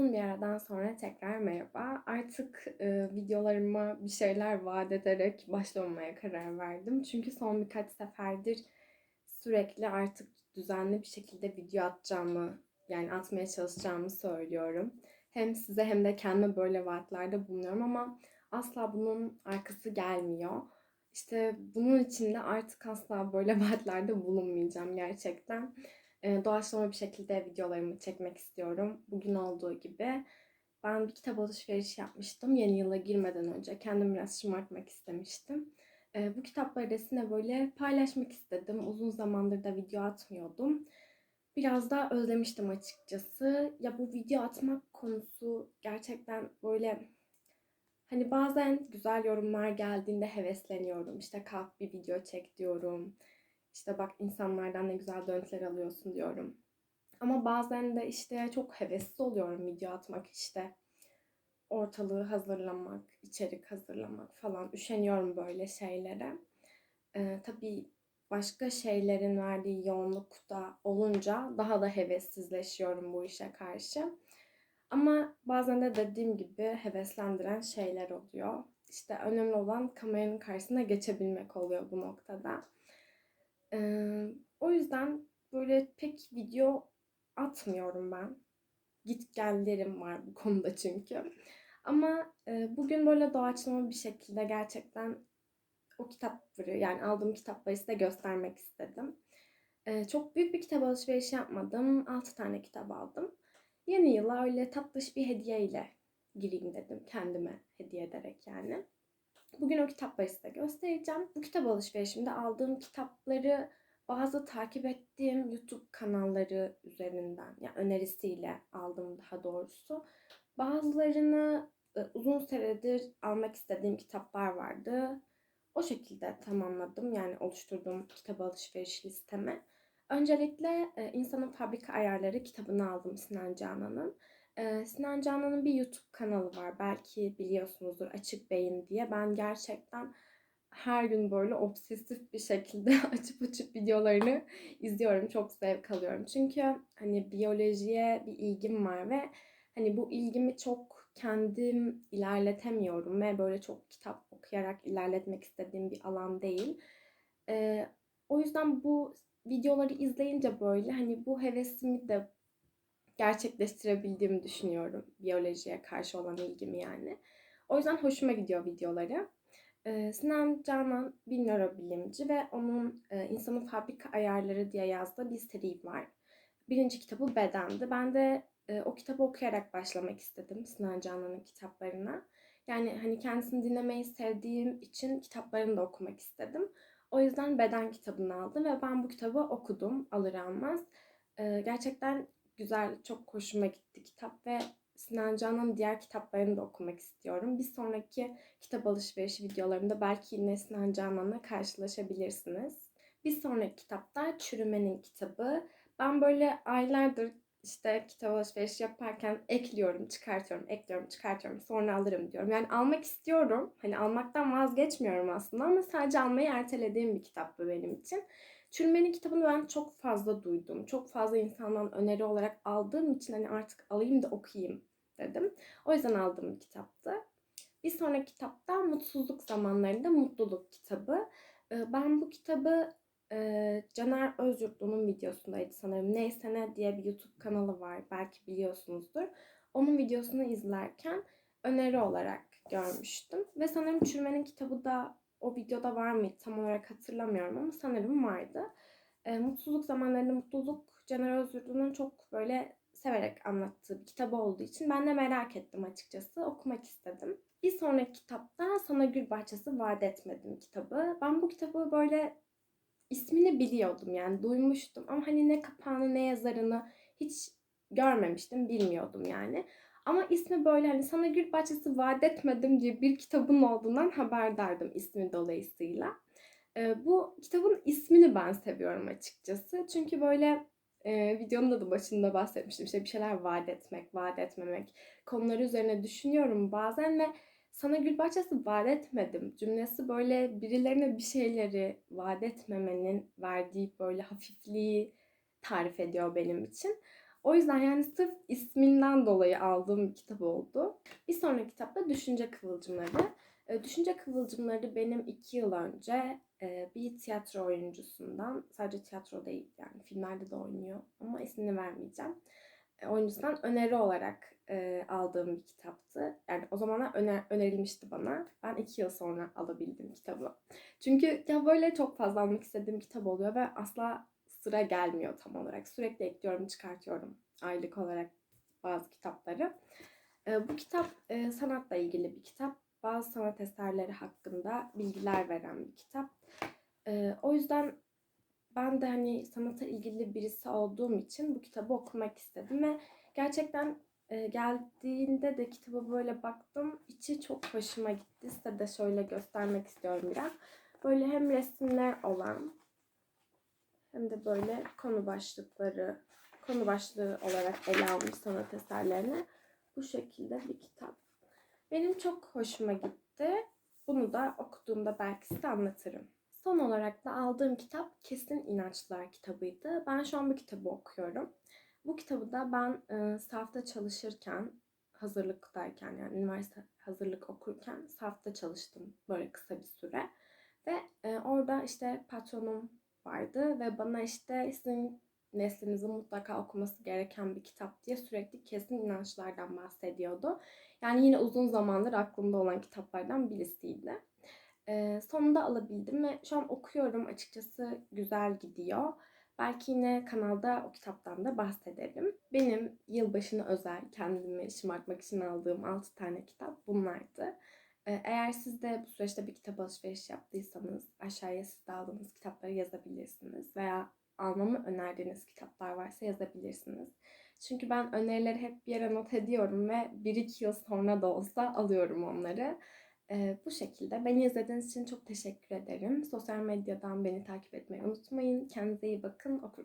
Uzun bir aradan sonra tekrar merhaba. Artık e, videolarıma bir şeyler vaat ederek başlamamaya karar verdim. Çünkü son birkaç seferdir sürekli artık düzenli bir şekilde video atacağımı, yani atmaya çalışacağımı söylüyorum. Hem size hem de kendime böyle vaatlerde bulunuyorum ama asla bunun arkası gelmiyor. İşte bunun için de artık asla böyle vaatlerde bulunmayacağım gerçekten. E, doğaçlama bir şekilde videolarımı çekmek istiyorum. Bugün olduğu gibi. Ben bir kitap alışverişi yapmıştım yeni yıla girmeden önce. Kendimi biraz şımartmak istemiştim. E, bu kitapları da sizinle böyle paylaşmak istedim. Uzun zamandır da video atmıyordum. Biraz da özlemiştim açıkçası. Ya bu video atmak konusu gerçekten böyle hani bazen güzel yorumlar geldiğinde hevesleniyorum. İşte kalk bir video çek diyorum. İşte bak insanlardan ne güzel dönütler alıyorsun diyorum. Ama bazen de işte çok hevesli oluyorum video atmak işte. Ortalığı hazırlamak, içerik hazırlamak falan. Üşeniyorum böyle şeylere. Ee, tabii başka şeylerin verdiği yoğunlukta olunca daha da hevessizleşiyorum bu işe karşı. Ama bazen de dediğim gibi heveslendiren şeyler oluyor. İşte önemli olan kameranın karşısına geçebilmek oluyor bu noktada. Ee, o yüzden böyle pek video atmıyorum ben. Git gellerim var bu konuda çünkü. Ama e, bugün böyle doğaçlama bir şekilde gerçekten o kitapları yani aldığım kitapları size göstermek istedim. E, çok büyük bir kitap alışverişi yapmadım. 6 tane kitap aldım. Yeni yıla öyle tatlış bir hediye ile gireyim dedim kendime hediye ederek yani. Bugün o kitapları size göstereceğim. Bu kitap alışverişimde aldığım kitapları bazı takip ettiğim YouTube kanalları üzerinden, yani önerisiyle aldım daha doğrusu. Bazılarını e, uzun süredir almak istediğim kitaplar vardı. O şekilde tamamladım. Yani oluşturduğum kitap alışveriş listemi. Öncelikle e, İnsanın Fabrika Ayarları kitabını aldım Sinan Canan'ın. Sinan Canan'ın bir YouTube kanalı var. Belki biliyorsunuzdur Açık Beyin diye. Ben gerçekten her gün böyle obsesif bir şekilde açıp açıp videolarını izliyorum. Çok zevk alıyorum. Çünkü hani biyolojiye bir ilgim var ve hani bu ilgimi çok kendim ilerletemiyorum ve böyle çok kitap okuyarak ilerletmek istediğim bir alan değil. Ee, o yüzden bu videoları izleyince böyle hani bu hevesimi de gerçekleştirebildiğimi düşünüyorum biyolojiye karşı olan ilgimi yani. O yüzden hoşuma gidiyor videoları. Ee, Sinan Canan bir nörobilimci ve onun e, İnsanın Fabrika Ayarları diye yazdığı bir seri var. Birinci kitabı Bedendi. Ben de e, o kitabı okuyarak başlamak istedim Sinan Canan'ın kitaplarına. Yani hani kendisini dinlemeyi sevdiğim için kitaplarını da okumak istedim. O yüzden Beden kitabını aldım ve ben bu kitabı okudum alır almaz. Gerçekten güzel, çok hoşuma gitti kitap ve Sinan Canan'ın diğer kitaplarını da okumak istiyorum. Bir sonraki kitap alışverişi videolarımda belki yine Sinan Canan'la karşılaşabilirsiniz. Bir sonraki kitapta Çürümenin kitabı. Ben böyle aylardır işte kitap alışverişi yaparken ekliyorum, çıkartıyorum, ekliyorum, çıkartıyorum, sonra alırım diyorum. Yani almak istiyorum. Hani almaktan vazgeçmiyorum aslında ama sadece almayı ertelediğim bir kitap bu benim için. Çürümenin kitabını ben çok fazla duydum. Çok fazla insandan öneri olarak aldığım için hani artık alayım da okuyayım dedim. O yüzden aldığım kitaptı. Bir sonraki kitapta Mutsuzluk Zamanlarında Mutluluk kitabı. Ee, ben bu kitabı e, Caner Özyurtlu'nun videosundaydı sanırım. Neyse ne diye bir YouTube kanalı var. Belki biliyorsunuzdur. Onun videosunu izlerken öneri olarak görmüştüm. Ve sanırım Çürümenin kitabı da o videoda var mıydı tam olarak hatırlamıyorum ama sanırım vardı. E, mutsuzluk zamanlarında mutluluk Caner Özgürlü'nün çok böyle severek anlattığı bir kitabı olduğu için ben de merak ettim açıkçası. Okumak istedim. Bir sonraki kitapta Sana Gül Bahçesi Vaat Etmedim kitabı. Ben bu kitabı böyle ismini biliyordum yani duymuştum ama hani ne kapağını ne yazarını hiç görmemiştim, bilmiyordum yani. Ama ismi böyle hani sana gül bahçesi vaat etmedim diye bir kitabın olduğundan haberdardım ismi dolayısıyla. E, bu kitabın ismini ben seviyorum açıkçası. Çünkü böyle e, videonun da başında bahsetmiştim. İşte bir şeyler vaat etmek, vaat etmemek konuları üzerine düşünüyorum bazen ve sana gül bahçesi vaat etmedim cümlesi böyle birilerine bir şeyleri vaat etmemenin verdiği böyle hafifliği tarif ediyor benim için. O yüzden yani sırf isminden dolayı aldığım bir kitap oldu. Bir sonraki kitap da Düşünce Kıvılcımları. E, Düşünce Kıvılcımları benim iki yıl önce e, bir tiyatro oyuncusundan, sadece tiyatro değil yani filmlerde de oynuyor ama ismini vermeyeceğim. E, oyuncusundan öneri olarak e, aldığım bir kitaptı. Yani o zamanlar öner, önerilmişti bana. Ben iki yıl sonra alabildim kitabı. Çünkü ya böyle çok fazla almak istediğim kitap oluyor ve asla sıra gelmiyor tam olarak. Sürekli ekliyorum, çıkartıyorum aylık olarak bazı kitapları. E, bu kitap e, sanatla ilgili bir kitap. Bazı sanat eserleri hakkında bilgiler veren bir kitap. E, o yüzden ben de hani sanata ilgili birisi olduğum için bu kitabı okumak istedim ve gerçekten e, geldiğinde de kitaba böyle baktım. İçi çok hoşuma gitti. Size de şöyle göstermek istiyorum biraz. Böyle hem resimler olan hem de böyle konu başlıkları, konu başlığı olarak ele almış sanat eserlerini bu şekilde bir kitap. Benim çok hoşuma gitti. Bunu da okuduğumda belki size anlatırım. Son olarak da aldığım kitap Kesin İnançlar kitabıydı. Ben şu an bu kitabı okuyorum. Bu kitabı da ben e, safta çalışırken, hazırlıktayken yani üniversite hazırlık okurken safta çalıştım böyle kısa bir süre. Ve e, orada işte patronum vardı ve bana işte sizin neslinizin mutlaka okuması gereken bir kitap diye sürekli kesin inançlardan bahsediyordu. Yani yine uzun zamandır aklımda olan kitaplardan birisiydi. Ee, sonunda alabildim ve şu an okuyorum. Açıkçası güzel gidiyor. Belki yine kanalda o kitaptan da bahsederim. Benim yılbaşına özel kendimi şımartmak için aldığım 6 tane kitap bunlardı. Ee, Eğer siz de bu süreçte bir kitap alışveriş yaptıysanız aşağıya siz de aldığınız kitapları yazabilirsiniz. Veya almamı önerdiğiniz kitaplar varsa yazabilirsiniz. Çünkü ben önerileri hep bir yere not ediyorum ve 1-2 yıl sonra da olsa alıyorum onları. Ee, bu şekilde. Beni izlediğiniz için çok teşekkür ederim. Sosyal medyadan beni takip etmeyi unutmayın. Kendinize iyi bakın. Okur